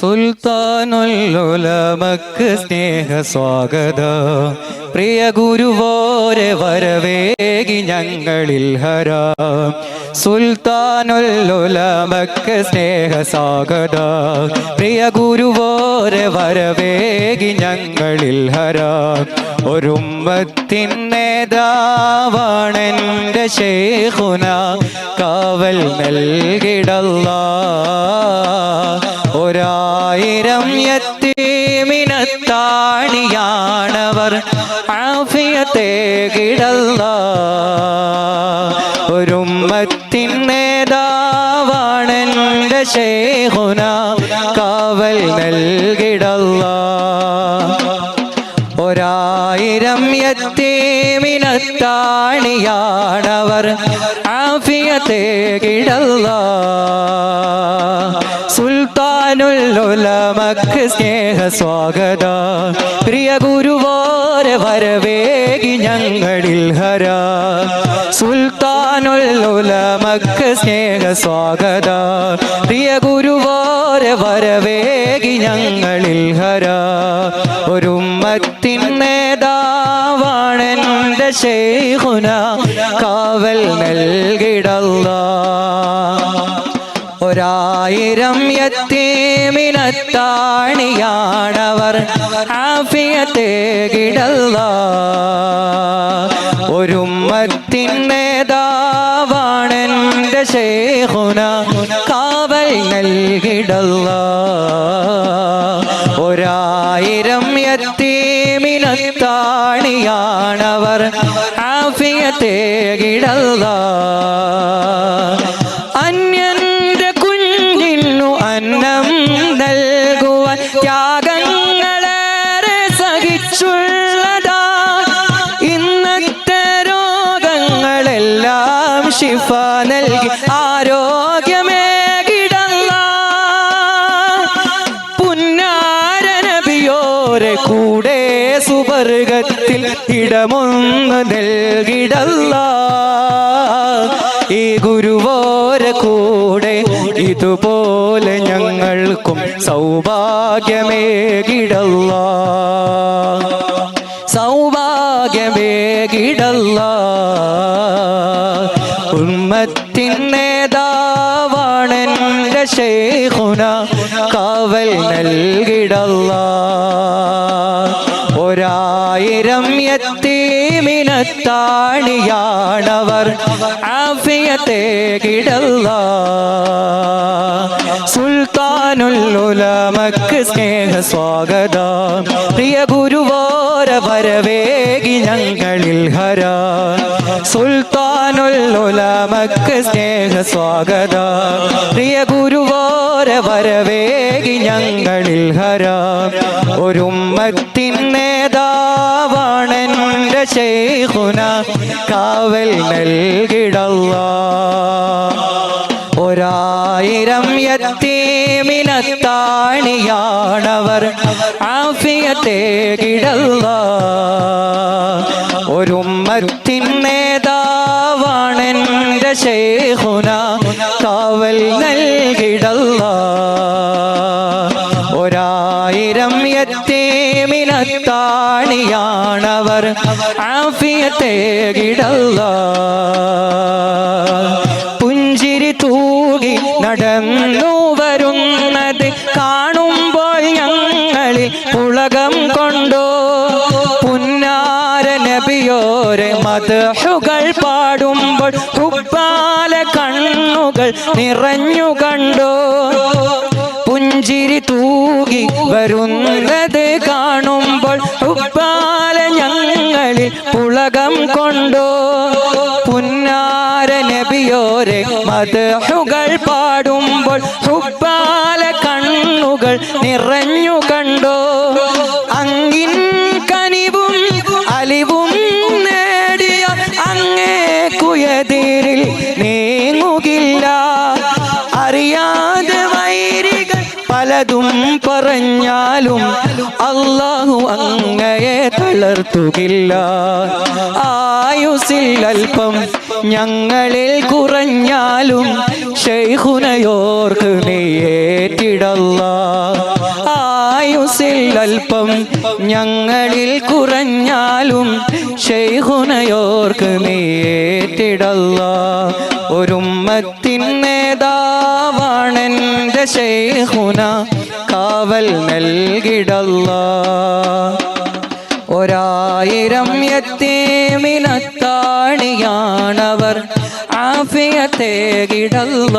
സുൽത്താനുല്ലുലമക്ക് സ്നേഹ സ്വാഗത പ്രിയ ഗുരുവോരെ വരവേകി ഞങ്ങളിൽ ഹര. സുൽത്താനുല്ലുലമക്ക് സ്നേഹ സ്വാഗത പ്രിയ ഗുരുവോരെ വരവേകി ഞങ്ങളിൽ ഹര. ഒരുമ്പത്തിൻ നേതാവാണെന്റെ ശേഖുന. കാവൽ നൽകിടല്ല. ഒരായിരം യത്തീമിനത്താണിയാണവർ ആഫിയത്തെ കിടല്ല ഒരുമ്മത്തിൻ നേതാവാണെന്റെ ശേഖുന. കാവൽ യത്തീമിനത്താണിയാണവർ ആഫിയത്തെ കിടല്ല. സുൽത്താനുല്ലുലമക്ക് സ്നേഹ സ്വാഗത പ്രിയ ഗുരുവാര വരവേകി ഞങ്ങളിൽ ഹര. സുൽത്താനുല്ലുലമക്ക് സ്നേഹ സ്വാഗത പ്രിയ ഗുരുവാര വരവേകി ഞങ്ങളിൽ ഹര. ഒരു ഉമ്മത്തിൻ ശേഖുന കാവൽ നൽകിടല്ല. ഒരായിരം യത്തീമിനത്താണിയാണവർ ആഫിയത്തെ കിടല്ല. ഒരുമ്മത്തിൻ നേതാവാണെന്റെ ശേഖുന കാവൽ നൽകിടല്ല. ആഫിയത്തെ കിടല്ല. അന്യന്റെ കുഞ്ഞിന്നു അന്നം നൽകുവാൻ ത്യാഗങ്ങളേറെ സഹിച്ചുള്ളതാ സുവർഗത്തിൽ ഇടമൊന്ന് നൽകിടല്ല. ഈ ഗുരുവോര കൂടെ ഇതുപോലെ ഞങ്ങൾക്കും സൗഭാഗ്യമേകിടല്ല. സൗഭാഗ്യമേകിടല്ല. സൗഭാഗ്യമേ കിടല്ല ഉമ്മത്തിൻ നേതാവാണെന്റെ ശേഖുന കാവൽ നൽകിടല്ല. ഒരായിരം യത്തീമിനത്താണിയാണവർ ആഫിയത്തെ കിടല്ല. സുൽത്താനുൽ ഉലമക്ക് സ്നേഹ സ്വാഗതം പ്രിയ ഗുരുവോര വരവേകി ഞങ്ങളിൽ ഹര. സുൽത്താനുൽ ഉലമക്ക് സ്നേഹ സ്വാഗതം പ്രിയ ഗുരുവോര വരവേകി ഞങ്ങളിൽ ഹര. ഒരുമ്മത്തിൻ നേതാവാണെന്റെ ശേഖുന കാവൽ നൽകിടല്ല ഒരായിരം യത്തീമിനത്താണിയാണവർ ആഫിയത്തെ കിടല്ല ഒരുമ്മത്തിൻ നേതാവാണെന്റെ ശൈഖുന കാവൽ നൽകിടല്ല ഒരായിരം യത്തേമിനത്താണിയാണവർ ആഫിയത്തെ കിടല്ല പുഞ്ചിരി തൂകി നടന്നു വരുന്നത് കാണുമ്പോൾ ഞങ്ങളിൽ പുളകം കൊണ്ടോ? പുന്നാര നബിയോരെ മതഹുകൾ പാടുമ്പോൾ കുപ്പാല കണ്ണുകൾ നിറഞ്ഞു കണ്ടോ? പുഞ്ചിരി തൂകി വരുന്നത് കാണുമ്പോൾ ഉപ്പാല ഞങ്ങളിൽ പുളകം കൊണ്ടോ. പുന്നാര നബിയോരെ മതഹുകൾ പാടുമ്പോൾ ഉപ്പാല കണ്ണുകൾ നിറഞ്ഞു കണ്ടോ. പലതും പറഞ്ഞാലും അള്ളാഹു അങ്ങയെ തളർത്തുകില്ല. ആയുസിൽ അല്പം ഞങ്ങളിൽ കുറഞ്ഞാലും ഷെയ്ഹുനയോർക്ക് നീയേറ്റിടല്ല ആയുസിൽ അല്പം ഞങ്ങളിൽ കുറഞ്ഞാലും ഷെയ്ഹുനയോർക്ക് നീയേറ്റിടല്ല ഒരുമ്മത്തിൻ ഷെയ്ഹുന കാവൽ നൽകിടല്ല. ഒരായിരം യത്തീമിനത്താണിയാണവർ ആഫിയത്തേകിടല്ല.